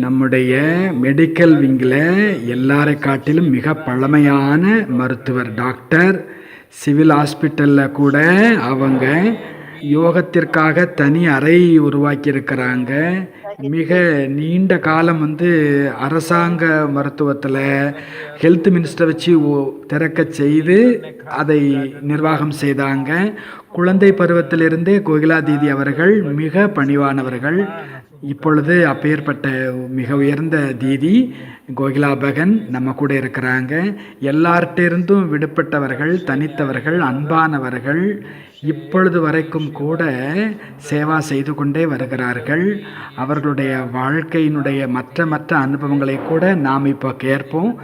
நம்முடைய மெடிக்கல் விங்கில் எல்லாரை காட்டிலும் மிக பழமையான மருத்துவர் டாக்டர் சிவில் ஹாஸ்பிட்டலில் கூட அவங்க யோகத்திற்காக தனி அறை உருவாக்கியிருக்கிறாங்க. மிக நீண்ட காலம் வந்து அரசாங்க மருத்துவத்தில் ஹெல்த் மினிஸ்டர் வச்சு ஓ- திறக்க செய்து அதை நிர்வாகம் செய்தாங்க. குழந்தை பருவத்திலிருந்தே கோகிலா தீதி அவர்கள் மிக பணிவானவர்கள். இப்பொழுது அப்பேற்பட்ட மிக உயர்ந்த தீதி கோகிலாபகன் நம்ம கூட இருக்கிறாங்க. எல்லார்ட்டிருந்தும் விடுபட்டவர்கள் தனித்தவர்கள் அன்பானவர்கள் இப்பொழுது வரைக்கும் கூட சேவா செய்து கொண்டே வருகிறார்கள். அவர்களுடைய வாழ்க்கையினுடைய மற்ற மற்ற அனுபவங்களை கூட நாம் இப்போ கேட்போம்.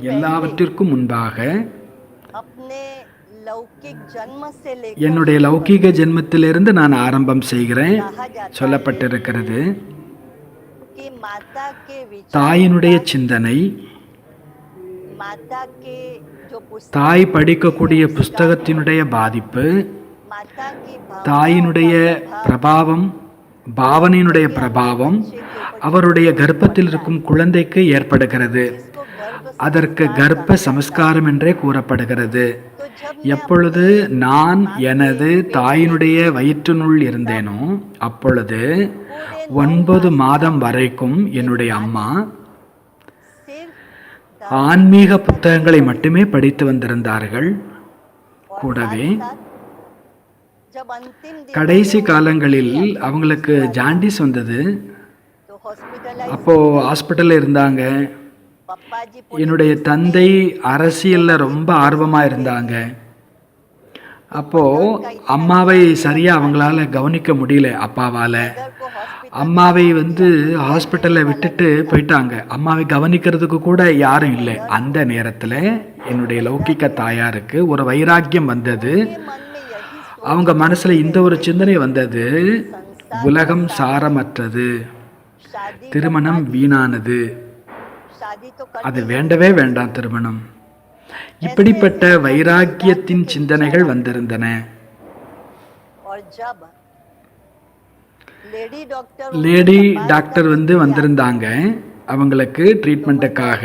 எல்லாவற்றிற்கும் முன்பாக என்னுடைய லௌகீக ஜென்மத்திலிருந்து நான் ஆரம்பம் செய்கிறேன். சொல்லப்பட்டிருக்கிறது. தாயினுடைய சிந்தனை. தாய் படிக்கக்கூடிய புஸ்தகத்தினுடைய பாதிப்பு. தாயினுடைய பிரபாவம் பாவனையினுடைய பிரபாவம் அவருடைய கர்ப்பத்தில் இருக்கும் குழந்தைக்கு ஏற்படுகிறது. அதற்கு கர்ப்ப சமஸ்காரம் என்றே கூறப்படுகிறது. எப்பொழுது நான் எனது தாயினுடைய வயிற்றுனுள் இருந்தேனோ அப்பொழுது ஒன்பது மாதம் வரைக்கும் என்னுடைய அம்மா ஆன்மீக புத்தகங்களை மட்டுமே படித்து வந்திருந்தார்கள். கூடவே கடைசி காலங்களில் அவங்களுக்கு ஜாண்டிஸ் வந்தது. அப்போ ஹாஸ்பிட்டலில் இருந்தாங்க. என்னுடைய தந்தை அரசியலில் ரொம்ப ஆர்வமாக இருந்தாங்க. அப்போது அம்மாவை சரியாக அவங்களால கவனிக்க முடியல அப்பாவால். அம்மாவை வந்து ஹாஸ்பிட்டலில் விட்டுட்டு போயிட்டாங்க. அம்மாவை கவனிக்கிறதுக்கு கூட யாரும் இல்லை. அந்த நேரத்தில் என்னுடைய லௌகிக்க தாயாருக்கு ஒரு வைராக்கியம் வந்தது. அவங்க மனசில் இந்த ஒரு சிந்தனை வந்தது. உலகம் சாரமற்றது. திருமணம் வீணானது. அது வேண்டவே வேண்டாம் திருமணம். இப்படிப்பட்ட வைராக்கியத்தின் சிந்தனைகள் வந்திருந்தன. லேடி டாக்டர் வந்து வந்திருந்தாங்க. அவங்களுக்கு ட்ரீட்மெண்ட்டுக்காக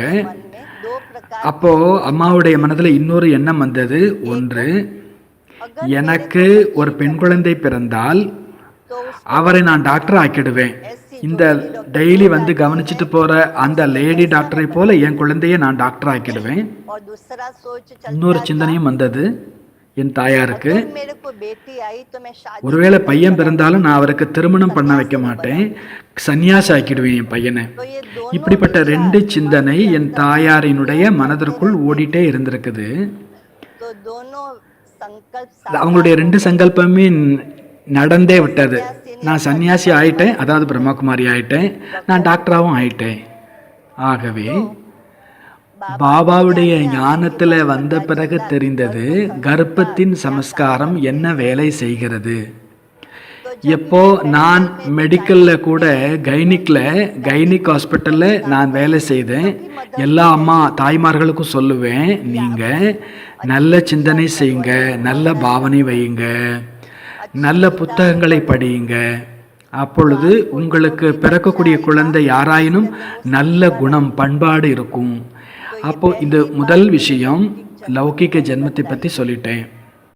அப்போது அம்மாவுடைய மனதில் இன்னொரு எண்ணம் வந்தது. ஒன்று எனக்கு ஒரு பெண் குழந்தை பிறந்தால் அவரை நான் டாக்டர் ஆக்கிடுவேன். இந்த டெய்லி வந்து கவனிச்சிட்டு போகிற அந்த லேடி டாக்டரை போல என் குழந்தைய நான் டாக்டர் ஆக்கிடுவேன். இன்னொரு சிந்தனையும் வந்தது. என் தாயாருக்கு. ஒருவேளை பையன் பிறந்தாலும் நான் அவருக்கு திருமணம் பண்ண வைக்க மாட்டேன். சன்னியாசி ஆக்கிடுவேன் என் பையனை. இப்படிப்பட்ட ரெண்டு சிந்தனை என் தாயாரினுடைய மனதிற்குள் ஓடிட்டே இருந்திருக்குது. அவங்களுடைய ரெண்டு சங்கல்பமே நடந்தே விட்டது. நான் சன்னியாசி ஆயிட்டேன். அதாவது பிரம்மகுமாரி ஆயிட்டேன். நான் டாக்டராகவும் ஆயிட்டேன். ஆகவே பாபாவுடைய ஞானத்தில் வந்த பிறகு தெரிந்தது கர்ப்பத்தின் சமஸ்காரம் என்ன வேலை செய்கிறது. எப்போ நான் மெடிக்கலில் கூட கைனிக்கில் கைனிக் ஹாஸ்பிட்டலில் நான் வேலை செய்தேன். எல்லா அம்மா தாய்மார்களுக்கும் சொல்லுவேன் நீங்கள் நல்ல சிந்தனை செய்யுங்க நல்ல பாவனை வையுங்க. நல்ல புத்தகங்களை படியுங்க. அப்பொழுது உங்களுக்கு பிறக்கக்கூடிய குழந்தை யாராயினும் நல்ல குணம் பண்பாடு இருக்கும். அப்போ இந்த முதல் விஷயம் லௌகிக ஜென்மத்தை பற்றி சொல்லிட்டேன்.